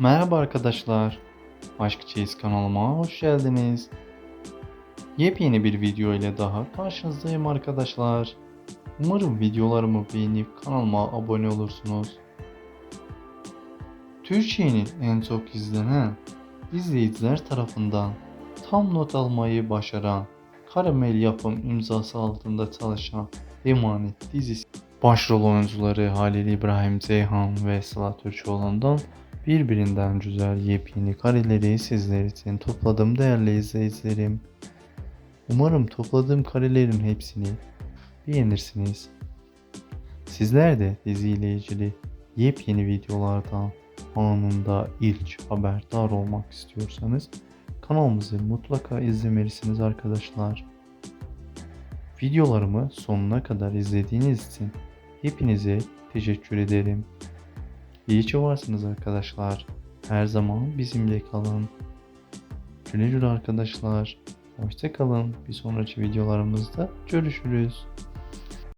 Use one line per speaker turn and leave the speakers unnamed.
Merhaba arkadaşlar. Aşk Çeyiz kanalıma hoş geldiniz. Yepyeni bir video ile daha karşınızdayım arkadaşlar. Umarım videolarımı beğenip kanalıma abone olursunuz. Türkiye'nin en çok izlenen izleyiciler tarafından tam not almayı başaran Karamel Yapım imzası altında çalışan Emanet dizisi başrol oyuncuları Halil İbrahim Ceyhan ve Sıla Türkoğlu'ndan birbirinden güzel yepyeni kareleri sizler için topladım değerli izleyicilerim. Umarım topladığım karelerin hepsini beğenirsiniz. Sizler de diziyle ilgili yepyeni videolardan anında ilk haberdar olmak istiyorsanız kanalımızı mutlaka izlemelisiniz arkadaşlar. Videolarımı sonuna kadar izlediğiniz için hepinize teşekkür ederim. İyi ki varsınız arkadaşlar. Her zaman bizimle kalın. Güle güle arkadaşlar. Hoşça kalın. Bir sonraki videolarımızda görüşürüz.